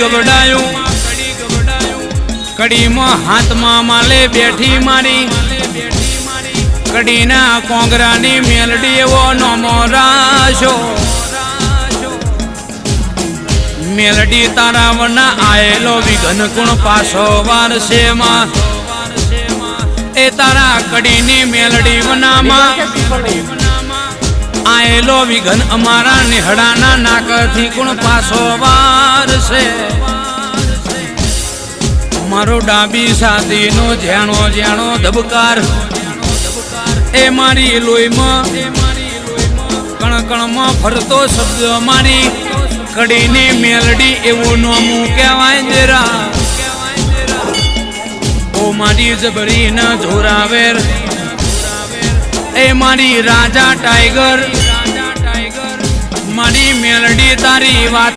ગબડાયું કડીમાં હાથમાં માલે બેઠી મારી. કડીના કોંગરાની મેલડી એવો નોમો રાશો. મેલડી તારા વના આયેલો વિઘન ગુણ પાછો વારસે માં. એ તારા કડીની મેલડી વનામાં. આયેલો વિઘન અમારા નિહડાના નાકથી ગુણ પાછો વારસે મારો ડાબી સાદીનો જ્યાણો જ્યાણો ધબકાર. એ મારી લોહીમાં કણકણમાં ફરતો શબ્દ મારી. કડીની મેલડી એવું નોમું કહેવાય જરા. ઓ મારી જબરી ન જોરાવેર એ મારી રાજા ટાઈગર. મારી મેલડી તારી વાત